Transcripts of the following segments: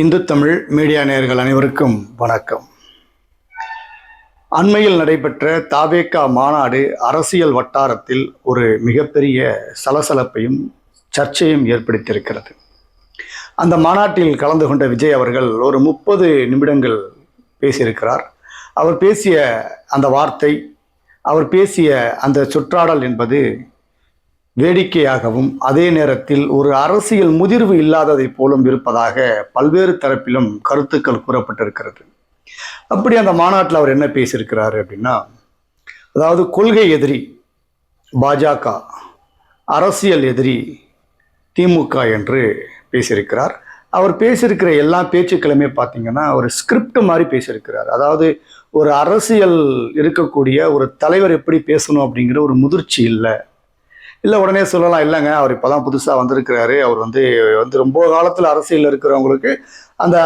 Hindu Tamil media நேயர்கள் அனைவருக்கும் வணக்கம். அண்மையில் நடைபெற்ற தாவேக்கா மாநாடு அரசியல் வட்டாரத்தில் ஒரு மிகப்பெரிய சலசலப்பையும் சர்ச்சையும் ஏற்படுத்தியிருக்கிறது. அந்த மாநாட்டில் கலந்து கொண்ட விஜய் அவர்கள் ஒரு முப்பது நிமிடங்கள் பேசியிருக்கிறார். அவர் பேசிய அந்த வார்த்தை அவர் பேசிய அந்த சுற்றாடல் என்பது வேடிக்கையாகவும் அதே நேரத்தில் ஒரு அரசியல் முதிர்வு இல்லாததைப் போலும் இருப்பதாக பல்வேறு தரப்பிலும் கருத்துக்கள் கூறப்பட்டிருக்கிறது. அப்படி அந்த மாநாட்டில் அவர் என்ன பேசியிருக்கிறாரு அப்படின்னா அதாவது கொள்கை எதிரி பாஜக அரசியல் எதிரி திமுக என்று பேசியிருக்கிறார். அவர் பேசியிருக்கிற எல்லா பேச்சுக்களுமே பார்த்தீங்கன்னா ஒரு ஸ்கிரிப்ட் மாதிரி பேசியிருக்கிறார். அதாவது ஒரு அரசியல் இருக்கக்கூடிய ஒரு தலைவர் எப்படி பேசணும் அப்படிங்கிற ஒரு முதிர்ச்சி இல்லை. இல்லை உடனே சொல்லலாம். இல்லைங்க அவர் இப்போ தான் புதுசாக வந்திருக்கிறாரு. அவர் வந்து வந்து ரொம்ப காலத்தில் அரசியலில் இருக்கிறவங்களுக்கு அந்த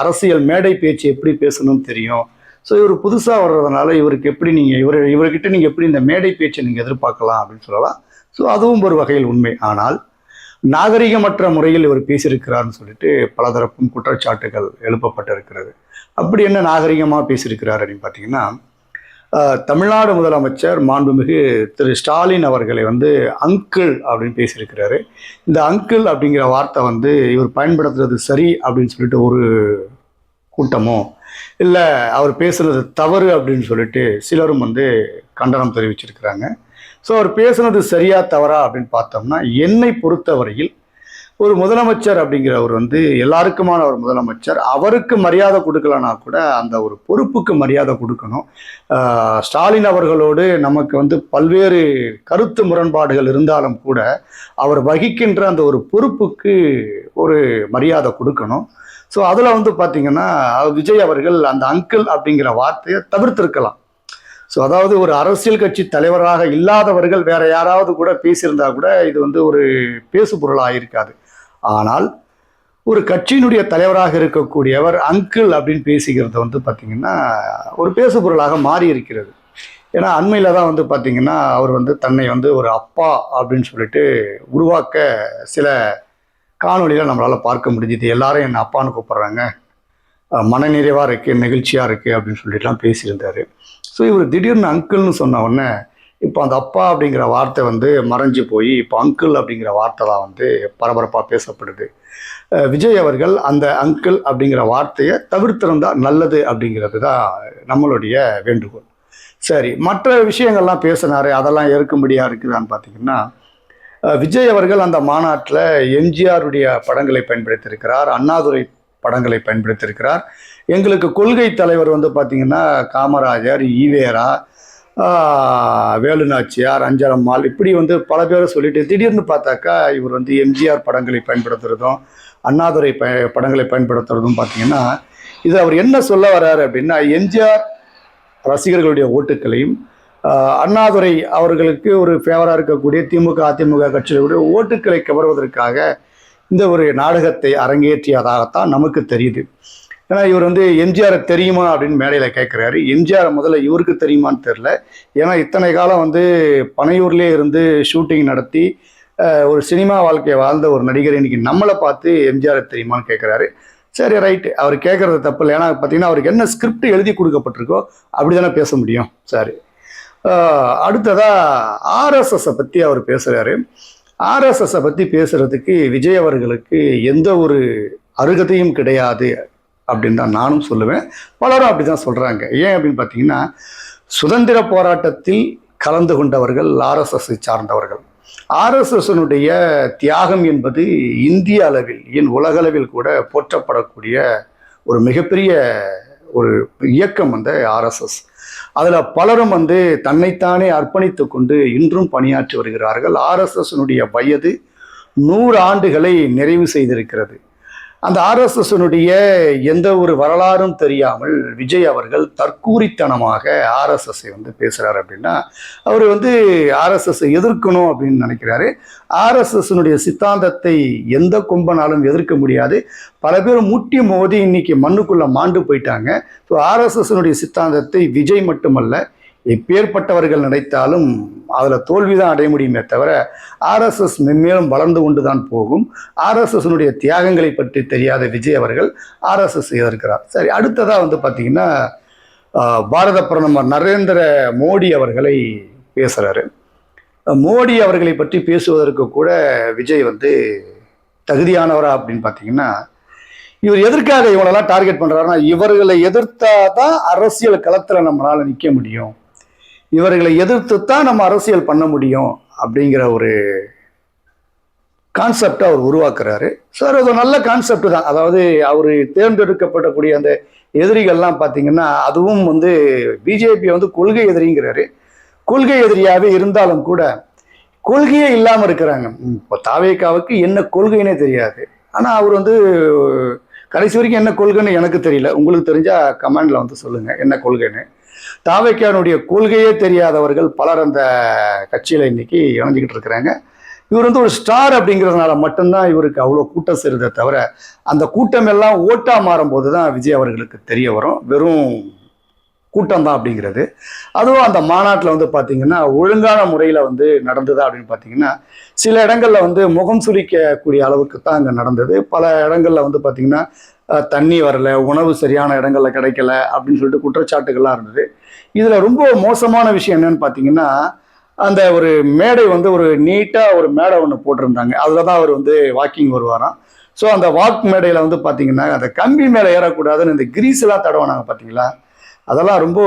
அரசியல் மேடை பேச்சு எப்படி பேசணும்னு தெரியும். ஸோ இவர் புதுசாக வர்றதுனால இவருக்கு எப்படி நீங்கள் இவர் இவர்கிட்ட நீங்கள் எப்படி இந்த மேடை பேச்சை நீங்கள் எதிர்பார்க்கலாம் அப்படின்னு சொல்லலாம். ஸோ அதுவும் ஒரு வகையில் உண்மை. ஆனால் நாகரிகமற்ற முறையில் இவர் பேசியிருக்கிறார்னு சொல்லிட்டு பலதரப்பும் குற்றச்சாட்டுகள் எழுப்பப்பட்டிருக்கிறது. அப்படி என்ன நாகரிகமாக பேசியிருக்கிறார் அப்படின்னு பார்த்தீங்கன்னா தமிழ்நாடு முதலமைச்சர் மாண்புமிகு திரு ஸ்டாலின் அவர்களை வந்து அங்கிள் அப்படின்னு பேசியிருக்கிறாரு. இந்த அங்கிள் அப்படிங்கிற வார்த்தை வந்து இவர் பயன்படுத்துறது சரி அப்படின்னு சொல்லிட்டு ஒரு கூட்டமோ இல்லை அவர் பேசுனது தவறு அப்படின்னு சொல்லிட்டு சிலரும் வந்து கண்டனம் தெரிவிச்சிருக்கிறாங்க. ஸோ அவர் பேசுனது சரியா தவறா அப்படின்னு பார்த்தோம்னா என்னை பொறுத்தவரையில் ஒரு முதலமைச்சர் அப்படிங்கிறவர் வந்து எல்லாருக்குமான ஒரு முதலமைச்சர். அவருக்கு மரியாதை கொடுக்கலனா கூட அந்த ஒரு பொறுப்புக்கு மரியாதை கொடுக்கணும். ஸ்டாலின் அவர்களோடு நமக்கு வந்து பல்வேறு கருத்து முரண்பாடுகள் இருந்தாலும் கூட அவர் வகிக்கின்ற அந்த ஒரு பொறுப்புக்கு ஒரு மரியாதை கொடுக்கணும். ஸோ அதில் வந்து பார்த்திங்கன்னா விஜய் அவர்கள் அந்த அங்கிள் அப்படிங்கிற வார்த்தையை தவிர்த்திருக்கலாம். ஸோ அதாவது ஒரு அரசியல் கட்சி தலைவராக இல்லாதவர்கள் வேற யாராவது கூட பேசியிருந்தா கூட இது வந்து ஒரு பேசு பொருளாக இருக்காது ஆனால் ஒரு கட்சியினுடைய தலைவராக இருக்கக்கூடியவர் அங்கிள் அப்படின்னு பேசிக்கிறது வந்து பார்த்திங்கன்னா ஒரு பேசு பொருளாக மாறி இருக்கிறது ஏன்னா அண்மையில் தான் வந்து பார்த்திங்கன்னா அவர் வந்து தன்னை வந்து ஒரு அப்பா அப்படின்னு சொல்லிட்டு உருவாக்க சில காணொலியில் நம்மளால் பார்க்க முடிஞ்சுது. எல்லாரும் என்னை அப்பான்னு கூப்பிட்றாங்க. மனநிறைவாக இருக்குது நெகிழ்ச்சியாக இருக்குது அப்படின்னு சொல்லிட்டுலாம் பேசியிருந்தார். ஸோ இவர் திடீர்னு அங்கிள்னு சொன்ன உடனே இப்போ அந்த அப்பா அப்படிங்கிற வார்த்தை வந்து மறைஞ்சு போய் இப்போ அங்கிள் அப்படிங்கிற வார்த்தை தான் வந்து பரபரப்பாக பேசப்படுது. விஜய் அவர்கள் அந்த அங்கிள் அப்படிங்கிற வார்த்தையை தவிர்த்திருந்தால் நல்லது அப்படிங்கிறது தான் நம்மளுடைய வேண்டுகோள். சரி மற்ற விஷயங்கள்லாம் பேசினார் அதெல்லாம் ஏற்கும்படியாக இருக்குதான்னு பார்த்தீங்கன்னா விஜய் அவர்கள் அந்த மாநாட்டில் எம்ஜிஆருடைய படங்களை பயன்படுத்தியிருக்கிறார் அண்ணாதுரை படங்களை பயன்படுத்தியிருக்கிறார். எங்களுக்கு கொள்கை தலைவர் வந்து பார்த்திங்கன்னா காமராஜர் ஈவேரா வேலுநாச்சியார் அஞ்சலம்மாள் இப்படி வந்து பல பேரை சொல்லிட்டு திடீர்னு பார்த்தாக்கா இவர் வந்து எம்ஜிஆர் படங்களை பயன்படுத்துறதும் அண்ணாதுரை ப படங்களை பயன்படுத்துறதும் பார்த்தீங்கன்னா இது அவர் என்ன சொல்ல வர்றாரு அப்படின்னா எம்ஜிஆர் ரசிகர்களுடைய ஓட்டுக்களையும் அண்ணாதுரை அவர்களுக்கு ஒரு ஃபேவராக இருக்கக்கூடிய திமுக அதிமுக கட்சிகளுடைய ஓட்டுக்களை கவர்வதற்காக இந்த ஒரு நாடகத்தை அரங்கேற்றியதாகத்தான் நமக்கு தெரியுது. ஏன்னா இவர் வந்து எம்ஜிஆர் தெரியுமா அப்படின்னு மேடையில் கேட்குறாரு எம்ஜிஆர் முதல்ல இவருக்கு தெரியுமான்னு தெரில ஏன்னா இத்தனை காலம் வந்து பனையூர்லேயே இருந்து ஷூட்டிங் நடத்தி ஒரு சினிமா வாழ்க்கையை வாழ்ந்த ஒரு நடிகர் இன்னைக்கு நம்மளை பார்த்து எம்ஜிஆர் தெரியுமான்னு கேட்குறாரு சரி ரைட்டு அவர் கேட்குறது தப்பு இல்லை. ஏன்னா பார்த்தீங்கன்னா அவருக்கு என்ன ஸ்கிரிப்ட் எழுதி கொடுக்கப்பட்டிருக்கோ அப்படி தானே பேச முடியும். சாரி. அடுத்ததாக ஆர்எஸ்எஸை பற்றி அவர் பேசுகிறாரு ஆர்எஸ்எஸை பற்றி பேசுகிறதுக்கு விஜய் அவர்களுக்கு எந்த ஒரு அருகதையும் கிடையாது. அப்படின்னு தான் நானும் சொல்லுவேன். பலரும் அப்படி தான் சொல்கிறாங்க ஏன் அப்படின்னு பார்த்தீங்கன்னா சுதந்திர போராட்டத்தில் கலந்து கொண்டவர்கள் ஆர்எஸ்எஸ்ஸை சார்ந்தவர்கள். ஆர்எஸ்எஸ்னுடைய தியாகம் என்பது இந்திய அளவில் ஏன் உலகளவில் கூட போற்றப்படக்கூடிய ஒரு மிகப்பெரிய ஒரு இயக்கம் வந்து ஆர்எஸ்எஸ் அதில் பலரும் வந்து தன்னைத்தானே அர்ப்பணித்து கொண்டு இன்றும் பணியாற்றி வருகிறார்கள். ஆர்எஸ்எஸ்னுடைய வயது நூறு ஆண்டுகளை நிறைவு செய்திருக்கிறது. அந்த ஆர்எஸ்எஸ்னுடைய எந்த ஒரு வரலாறும் தெரியாமல் விஜய் அவர்கள் தற்கூரித்தனமாக ஆர்எஸ்எஸ்ஸை வந்து பேசுகிறார் அப்படின்னா அவர் வந்து ஆர்எஸ்எஸ்ஸை எதிர்க்கணும் அப்படின்னு நினைக்கிறாரு. ஆர்எஸ்எஸ்னுடைய சித்தாந்தத்தை எந்த கொம்பனாலும் எதிர்க்க முடியாது. பல பேர் முட்டி மோதி இன்னைக்கு மண்ணுக்குள்ளே மாண்டு போயிட்டாங்க. ஸோ ஆர்எஸ்எஸ்னுடைய சித்தாந்தத்தை விஜய் மட்டுமல்ல எப்பேற்பட்டவர்கள் நினைத்தாலும் அதில் தோல்வி தான் அடைய முடியுமே தவிர ஆர்எஸ்எஸ் மென்மேலும் வளர்ந்து கொண்டு தான் போகும் ஆர்எஸ்எஸ்னுடைய தியாகங்களை பற்றி தெரியாத விஜய் அவர்கள் ஆர்எஸ்எஸ் எதிர்க்கிறார் சரி அடுத்ததாக வந்து பார்த்தீங்கன்னா பாரத பிரதமர் நரேந்திர மோடி அவர்களை பேசுகிறாரு மோடி அவர்களை பற்றி பேசுவதற்கு கூட விஜய் வந்து தகுதியானவரா அப்படின்னு பார்த்தீங்கன்னா இவர் எதற்காக இவங்களெல்லாம் டார்கெட் பண்ணுறாருன்னா இவர்களை எதிர்த்தா தான் அரசியல் களத்தில் நம்மளால் நிற்க முடியும். இவர்களை எதிர்த்து தான் நம்ம அரசியல் பண்ண முடியும் அப்படிங்கிற ஒரு கான்செப்டை அவர் உருவாக்குறாரு. சார் அது ஒரு நல்ல கான்செப்ட் தான். அதாவது அவர் தேர்ந்தெடுக்கப்படக்கூடிய அந்த எதிரிகள்லாம் பார்த்தீங்கன்னா அதுவும் வந்து பிஜேபி வந்து கொள்கை எதிரிங்கிறாரு. கொள்கை எதிரியாகவே இருந்தாலும் கூட கொள்கையே இல்லாமல் இருக்கிறாங்க. இப்போ தாவேக்காவுக்கு என்ன கொள்கைன்னே தெரியாது. ஆனால் அவர் வந்து கடைசி வரைக்கும் என்ன கொள்கைன்னு எனக்கு தெரியல. உங்களுக்கு தெரிஞ்சால் கமெண்ட்ல வந்து சொல்லுங்கள் என்ன கொள்கைன்னு. தாவைக்கானுடைய கொள்கையே தெரியாதவர்கள் பலர் அந்த கட்சியில் இன்னைக்கு இணைஞ்சிக்கிட்டு இருக்கிறாங்க. இவர் வந்து ஒரு ஸ்டார் அப்படிங்கிறதுனால மட்டும்தான் இவருக்கு அவ்வளோ கூட்டம் சேருதே தவிர அந்த கூட்டம் எல்லாம் ஓட்டா மாறும்போது தான் விஜய் அவர்களுக்கு தெரிய வரும். வெறும் கூட்டம் தான் அப்படிங்கிறது. அதுவும் அந்த மாநாட்டில் வந்து பார்த்தீங்கன்னா ஒழுங்கான முறையில் வந்து நடந்ததா அப்படின்னு பார்த்தீங்கன்னா சில இடங்களில் வந்து முகம் சுரிக்கக்கூடிய அளவுக்கு தான் அங்கே நடந்தது. பல இடங்களில் வந்து பார்த்தீங்கன்னா தண்ணி வரல உணவு சரியான இடங்களில் கிடைக்கல அப்படின்னு சொல்லிட்டு குற்றச்சாட்டுகள்லாம் இருந்தது. இதில் ரொம்ப மோசமான விஷயம் என்னன்னு பார்த்தீங்கன்னா அந்த ஒரு மேடை வந்து ஒரு நீட்டாக ஒரு மேடை ஒன்று போட்டிருந்தாங்க. அதில் தான் அவர் வந்து வாக்கிங் வருவாராம். ஸோ அந்த வாக் மேடையில் வந்து பார்த்தீங்கன்னா அந்த கம்பி மேலே ஏறக்கூடாதுன்னு இந்த கிரீஸ்லாம் எல்லாம் நாங்கள் பார்த்தீங்களா அதெல்லாம் ரொம்ப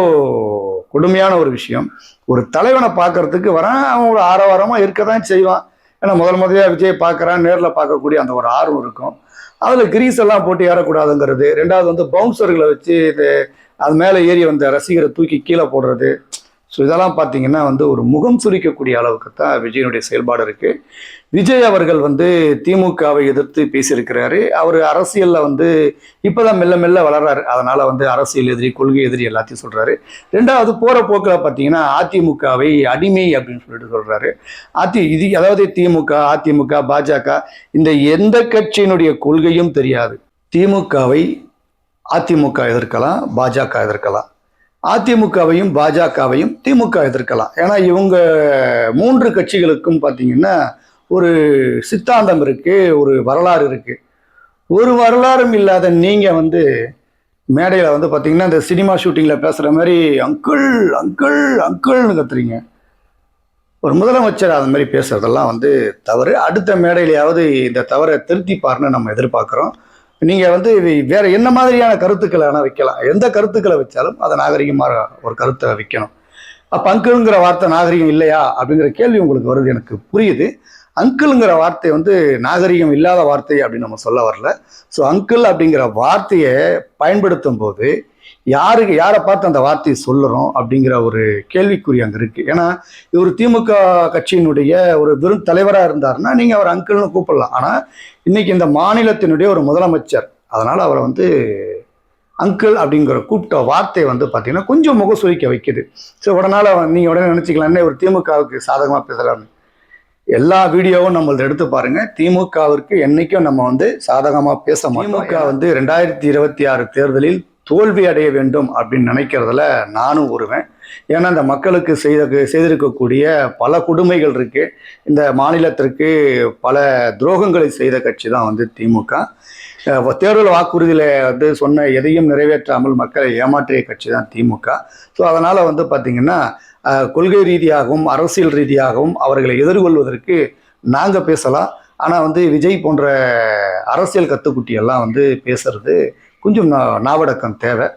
கொடுமையான ஒரு விஷயம். ஒரு தலைவனை பார்க்கறதுக்கு வரான் அவன் ஒரு ஆரவாரமாக இருக்க தான் செய்வான். ஏன்னா முதல் முதலியாக விஜய் பார்க்குறான் நேரில் பார்க்கக்கூடிய அந்த ஒரு ஆர்வம் இருக்கும். அதில் கிரீஸ் எல்லாம் போட்டு ஏறக்கூடாதுங்கிறது ரெண்டாவது வந்து பவுன்சர்களை வச்சு இது அது மேலே ஏறி வந்த ரசிகரை தூக்கி கீழே போடுறது. ஸோ இதெல்லாம் பார்த்தீங்கன்னா வந்து ஒரு முகம் சுரிக்கக்கூடிய அளவுக்கு தான் விஜயனுடைய செயல்பாடு இருக்குது விஜய் அவர்கள் வந்து திமுகவை எதிர்த்து பேசியிருக்கிறாரு. அவர் அரசியலில் வந்து இப்போதான் மெல்ல மெல்ல வளர்றாரு. அதனால் வந்து அரசியல் எதிரி கொள்கை எதிரி எல்லாத்தையும் சொல்கிறாரு ரெண்டாவது போகிற போக்கில் பார்த்தீங்கன்னா அதிமுகவை அடிமை அப்படின்னு சொல்லிட்டு சொல்கிறாரு அதி இது அதாவது திமுக அதிமுக பாஜக இந்த எந்த கட்சியினுடைய கொள்கையும் தெரியாது. திமுகவை அதிமுக எதிர்க்கலாம் பாஜக எதிர்க்கலாம். அதிமுகவையும் பாஜகவையும் திமுக எதிர்க்கலாம். ஏன்னா இவங்க மூன்று கட்சிகளுக்கும் பார்த்தீங்கன்னா ஒரு சித்தாந்தம் இருக்கு ஒரு வரலாறு இருக்கு. ஒரு வரலாறும் இல்லாத நீங்க வந்து மேடையில் வந்து பார்த்தீங்கன்னா இந்த சினிமா ஷூட்டிங்கில் பேசுகிற மாதிரி அங்கிள் அங்கிள் அங்கிள்னு கத்துறீங்க. ஒரு முதலமைச்சர் அது மாதிரி பேசுறதெல்லாம் வந்து தவறு. அடுத்த மேடையிலையாவது இந்த தவறை திருத்திப்பார்னு நம்ம எதிர்பார்க்குறோம். நீங்கள் வந்து வேற என்ன மாதிரியான கருத்துக்களை ஆனால் வைக்கலாம். எந்த கருத்துக்களை வச்சாலும் அதை நாகரிகமாக ஒரு கருத்தை வைக்கணும். அப்போ அங்கிள்ங்கிற வார்த்தை நாகரிகம் இல்லையா? அப்படிங்கிற கேள்வி உங்களுக்கு வருது எனக்கு புரியுது. அங்கிள்ங்கிற வார்த்தை வந்து நாகரிகம் இல்லாத வார்த்தை அப்படின்னு நம்ம சொல்ல வரல. ஸோ அங்கிள் அப்படிங்கிற வார்த்தையை பயன்படுத்தும் போது யாருக்கு யாரை பார்த்து அந்த வார்த்தையை சொல்லுறோம் அப்படிங்கிற ஒரு கேள்விக்குறி அங்கே இருக்கு. ஏன்னா இவர் திமுக கட்சியினுடைய ஒரு வெறும் தலைவராக இருந்தாருன்னா நீங்கள் அவர் அங்கிள்னு கூப்பிடலாம். ஆனால் இன்னைக்கு இந்த மாநிலத்தினுடைய ஒரு முதலமைச்சர் அதனால அவரை வந்து அங்கிள் அப்படிங்கிற கூப்பிட்ட வார்த்தை வந்து பார்த்தீங்கன்னா கொஞ்சம் முகசுரிக்க வைக்குது. ஸோ உடனால நீங்கள் உடனே நினச்சிக்கலாம் என்ன ஒரு திமுகவுக்கு சாதகமாக பேசுகிறாருன்னு எல்லா வீடியோவும் நம்மளது எடுத்து பாருங்க. திமுகவிற்கு என்னைக்கும் நம்ம வந்து சாதகமாக பேச மாட்டோம். திமுக வந்து ரெண்டாயிரத்தி இருபத்தி ஆறு தேர்தலில் தோல்வி அடைய வேண்டும் அப்படின்னு நினைக்கிறதுல நானும் ஒருவேன் ஏன்னா இந்த மக்களுக்கு செய்த செய்திருக்கக்கூடிய பல கொடுமைகள் இருக்கு. இந்த மாநிலத்திற்கு பல துரோகங்களை செய்த கட்சி தான் வந்து திமுக. தேர்தல் வாக்குறுதியில் வந்து சொன்ன எதையும் நிறைவேற்றாமல் மக்களை ஏமாற்றிய கட்சி தான் திமுக. ஸோ அதனால் வந்து பார்த்திங்கன்னா கொள்கை ரீதியாகவும் அரசியல் ரீதியாகவும் அவர்களை எதிர்கொள்வதற்கு நாங்கள் பேசலாம். ஆனால் வந்து விஜய் போன்ற அரசியல் கத்துக்குட்டியெல்லாம் வந்து பேசுறது கொஞ்சம் நாவடக்கம் தேவை.